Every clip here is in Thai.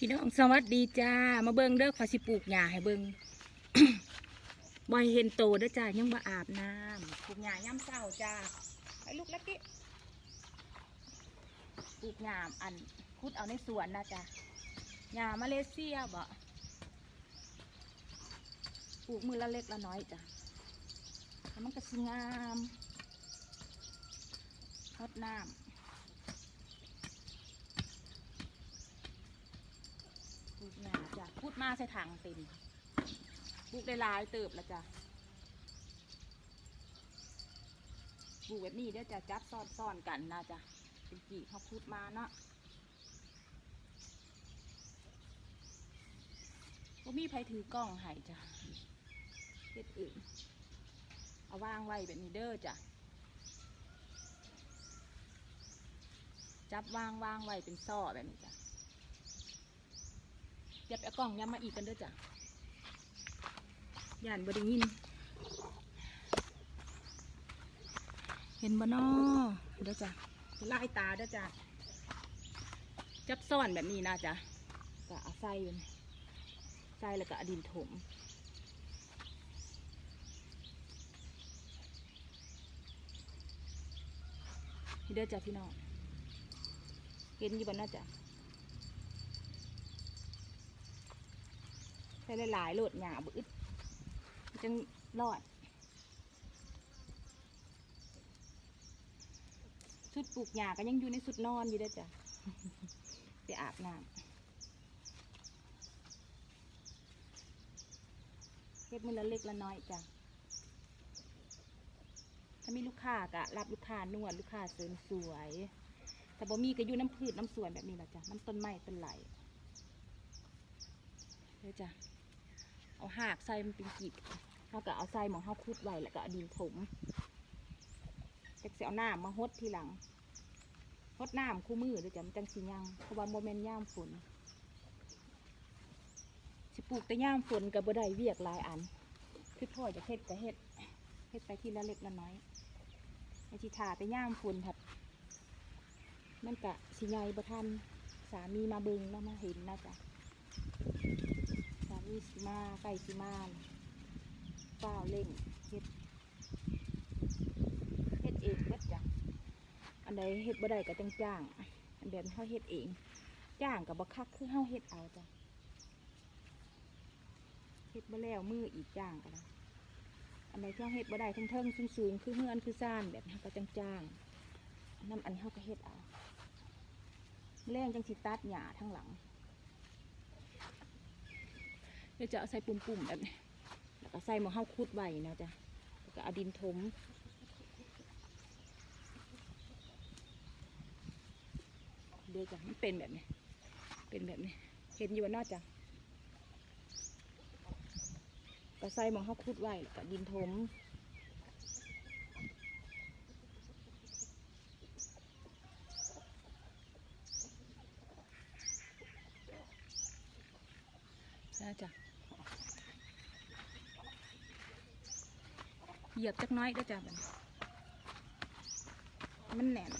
พี่น้องสวัสดีจ้า มาเบิ่งเด้อขอสิปลูกหญ้าให้เบิ่งบ่ให้เห็นโตเด้อจ้ายังบ่อาบน้ำปลูกหญ้าย่ำเช้าจ้าไปลูกแล้วกิปลูกหญ้าอันคุดเอาในสวนนะจ้าหญ้ามาเลเซียบ่ปลูกมือละเล็กละน้อยจ้ะแล้วมันก็สิงามรดน้ำ ปลูกหนาจ้ะ พูดมาใส่ถังเต็มปลูกได้ลายเติบแล้วจ้ะปลูกแบบนี้เดี๋ยวจะจับซ้อนซ้อนๆกันนะจ้ะเป็นกี่เขาพูดมาเนาะก็มีใครถือกล้องให้จ้ะเฮ็ดอื่นเอาวางไว้แบบนี้เด้อจ้ะจับวางวางไว้เป็นซ้อแบบนี้จ้ะ เดี๋ยวไปเอากล่องย้ำมาอีกกันเด้อจ้ะย่านบดิยิน เห็นบ่นอเด้อจ้ะไล่ตาเด้อจ้ะจับซ่อนแบบนี้นะจ้ะก็เอาใส่อยู่นี่ใส่แล้วก็อดินถมเด้อจ้ะพี่น้องเห็นอยู่บ่น่าจ้ะ ใส่หลายๆโหลดหยาบึดจังรอดชุดปลูกหญ้าก็ยังอยู่ในสุดนอนอยู่เด้จ้ะไปอาบน้ำเก็บมือละเล็กละน้อยจ้ะถ้ามีลูกค้าก็รับลูกค้านวดลูกค้าเสริมสวยแต่บ่มีก็อยู่น้ำพืชน้ำสวนแบบนี้แหละจ้ะน้ำต้นไม้ต้นไหลเด้จ้ะ เอาหากใส่มันเป็นกีบเขาก็เอาใส่หมองเขาคุดไว้แล้วก็เอาดินถมจากเสียเอาน้ำมาหดทีหลังหดน้ำคู่มือเดี๋ยวจะมันจังสียังเพราะว่าโมเมนต์ย่ามฝนสิปลูกแต่ย่ามฝนกับบ่ได้เวียกหลายอันคือพ่อจะเฮ็ดก็เฮ็ดเฮ็ดไปทีละเล็กละน้อยไอชิทาแต่ย่ามฝนผัดมันกะสิใหญ่บ่ทันสามีมาเบิงแล้วมาเห็นนะจ๊ะ มีสิมาไก่สิมาฝ้าเล่งเฮ็ดเฮ็ดเองเบิดจ้ะอันใดเฮ็ดบ่ได้ก็จังจ้างอันเดียเฮาเฮ็ดเอง จ้างกับบ่คักคือเฮาเฮ็ดเอาจ้ะเฮ็ดบ่แล้วมืออีกจ้างก็ได้อันใดที่เฮาเฮ็ดบ่ได้ทั้งเทิงสูงๆคือเฮือนคือซ่านแบบนี้ก็จังจ้างนนั้นอันเฮาก็เฮ็ดเอาแรงจังสิตัดหญ้าทั้งหลัง เดี๋ยวจะเอาใส่ปุ่มๆแบบนี้แล้วก็ใส่หมอข้าวคุดไว้นะจ๊ะแล้วก็เอาดินถมเดี๋ยวจ้ะมันเป็นแบบนี้ เป็นแบบนี้ เห็นอยู่ว่านอกจ้ะก็ใส่หมอข้าวคุดไว้แล้วก็ดินถมนะจ๊ะ เหยียบจักน้อยด้อจ้ะบันมันแน่น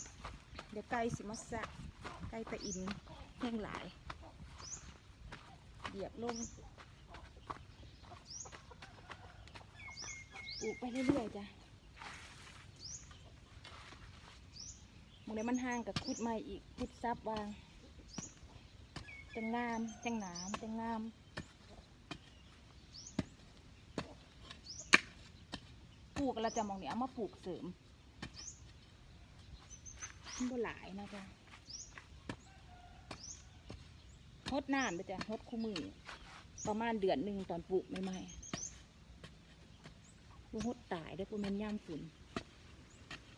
เดี๋ยวไก่สิมาสะไก่ตะอินแห้งหลาย เหยียบลงปลูกไปเรื่อยๆจ้ะมองใดมันห่างกับคุดใหม่อีกคุดซับวางจังงาม จังหนาม จังงาม ปลูกเราจะมองเนี่ยเอามาปลูกเสริมมันบ่หลายนะจ๊ะฮดน้ำไปจ้ะฮดคู่มือ ประมาณเดือนหนึ่งตอนปลูกใหม่ๆบ่ฮดตายได้อพวกมันย่ามฝุ่น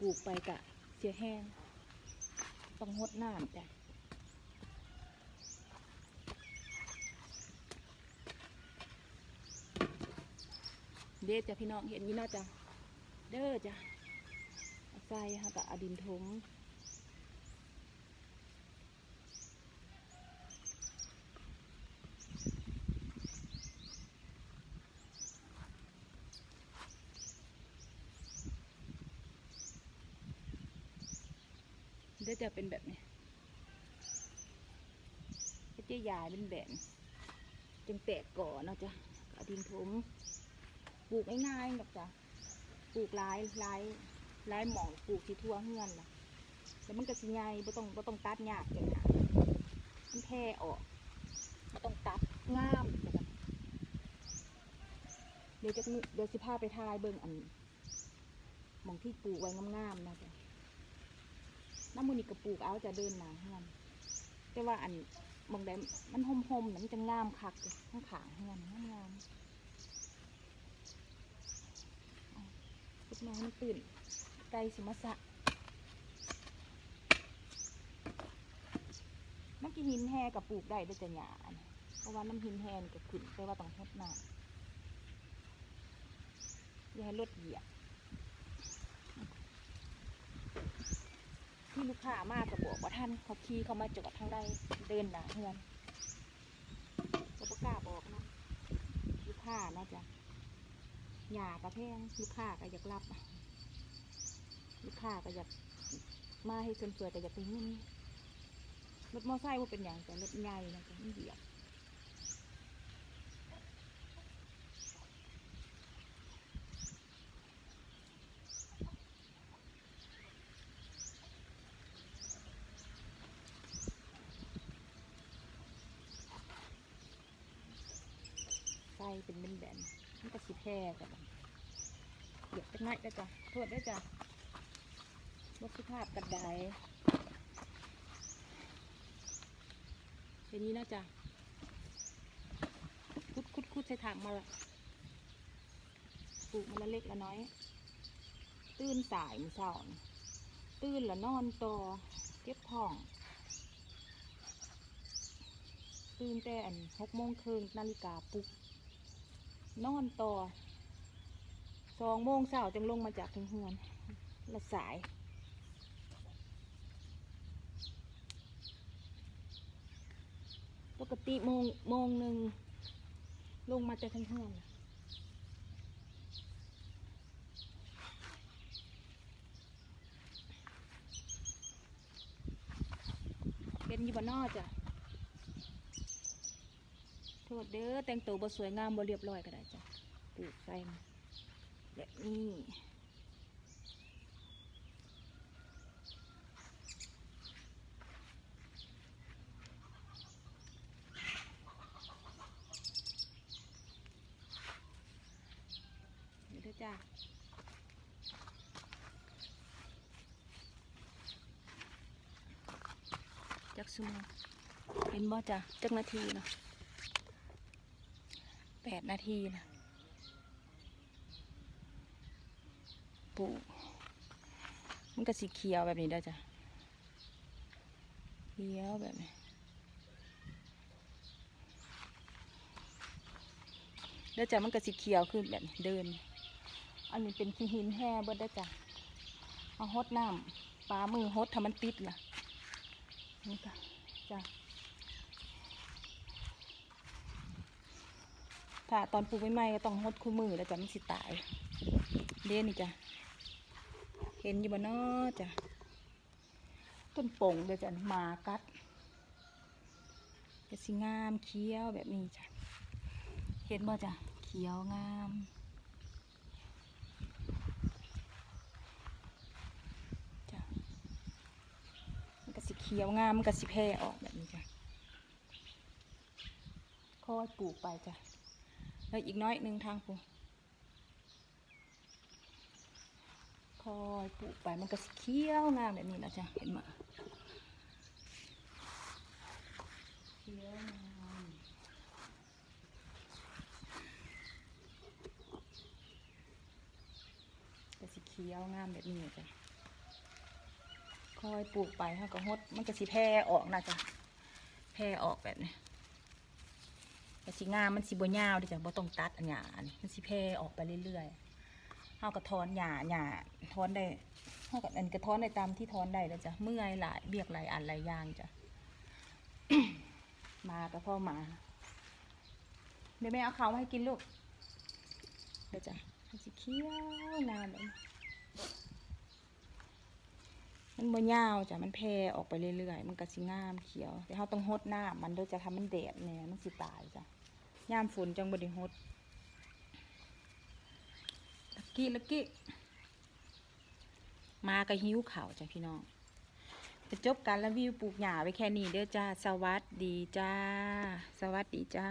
ปลูกไปกะเสียแห้ง ต้องฮดน้ำจ้ะเด้อจ้ะพี่น้องเห็นอยู่เนาจ้ะ เด้อจ้ะใส่ฮะกับอดินถมเด้อจะเป็นแบบนี้จ๊ยายเป็นแบนจึงแตกก่อนเนาะจ้ะอดินถมปลูกง่ายๆหรอกจ้ะ ปลูกหลายหลายหลายหม่องปลูกที่ทั่วเฮือนล่ะแล้วมันก็สิใหญ่บ่ต้องบ่ต้องตัดยากจังนะมันแพร่ออกบ่ต้องตัดงามเดี๋ยวจะเดี๋ยวสิพาไปทายเบิ่งอันหม่องที่ปลูกไว้งามๆนะจ้ะน้ำมูนี่ก็ปลูกเอาจะเดินหนาเฮือนแต่ว่าอันหมองใดมันห่มๆนะมันจะงามคักข้างขางเฮือนงามงามเอา พุดน้อยมันตื่นไก่สิมาสะน้ำกินหินแห่กับปลูกได้ด้วยจะหยาเพราะว่าน้ำหินแห่นี่ก็ขึ้นแต่ว่าต้องทดน้ำอย่าให้รถเหยียบที่ลูกค้ามากกับบอกว่าท่านเขาขี่เขามาจอดทางใดเดินหนาเฮือนก็บ่กล้าบอกนะลูกค้านะจ๊ะ หยากระแพงลูกค้าก็อยากรับลูกค้าก็อยากมาให้เพื่อนๆก็อยากไปเงินรถมอไซค์ว่าเป็นอย่างแต่รถใหญ่นะจ๊ะมันเหยียบไฟเป็นเป็นแบนๆ มันก็สิแพร่กันเหยียบเป็นไงได้จ้ะโทษได้จ้ะวัตถุภาพกระไดทีนี้นะจ๊ะคุดคุดคุดใส่ถังมาละปลูกมันละเล็กละน้อย ตื่นสายมือเช้านี่ตื่นละนอนตอเก็บท้อง ตื่นแต่อันหกโมงครึ่งนาฬิกาปลุก นอนต่อสองโมงเช้าจึงลงมาจากถึงเฮือนละสายปกติโมงโมงหนึ่งลงมาจากทั้งเฮือนเป็นยู่บนอจ้ะ ทษเด้อแต่งตัวบ่สวยงามบ่เรียบร้อยก็ได้จ้ะปลูกใส่แบบนี้เดี๋ยวเด้อจ้าจักสมงเห็นบ่จ้ะจักนาทีเนาะ ดนาทีนะปลูกมันก็สีเขียวแบบนี้ได้จ้ะเขียวแบบนี้แล้วจ้ะมันก็สีเขียวขึ้นแบบเดิน อันนี้เป็นขี้หินแห่เบิดได้จ้ะเอาฮดน้ำปลามือฮดทำมันติดล่ะนี่ค่ะจ้ะ ถ้าตอนปลูกใหม่ๆก็ต้องฮดคู่มือแล้วจ้ะมันสิตายเด่นนี่จ้ะเห็นอยู่บ่เนาะจ้ะต้นโป่งเลยจ้ะมากัดก็สิงามเขียวแบบนี้จ้ะเห็นบ่จ้ะเขียวงามจ้ะมันก็สิเขียวงามมันก็สิแพร่ออกแบบนี้จ้ะค่อยปลูกไปจ้ะ แล้วอีกน้อยหนึ่งทางปูคอยปลูกไปมันก็สิเขียวงามแบบนี้นะจ้ะเห็นไหมเขียวงามก็สีเขียวงามแบบนี้จ้ะคอยปลูกไปเขาก็ฮดมันก็สิแพร่ออกนะจ้ะแพร่ออกแบบนี้ สิงามมันสิบยาวเดิจ้ะบ่ต้องตัดอันหยานี่มันสิแพร่ออกไปเรื่อยๆเขาก็ถอนหยาหยาถอนได้เขาก็อันก็ถอนได้ตามที่ถอนได้แล้วจ้ะเมื่อยหลายเบียกหลายอันหลายอย่างจ้ะมากับพ่อมา เดี๋ยวแม่เอาข้าวมาให้กินลูกเดี๋ยวจ้ะมันสีเขียวงามแบบนี้ มันบ่ยาวจ้ะมันแพร่ออกไปเรื่อยๆ มันก็สิงามเขียวแต่เราต้องหดน้ำมันเด้อจะทำมันแดดแน่มันสิตายจ้ะยามฝนจังบ่ได้หดลักกี้ลักกี้มาก็หิวข่าวจ้ะพี่น้องจะจบการรีวิวปลูกหญ้าไว้แค่นี้เด้อจ้า สวัสดีจ้า สวัสดีจ้า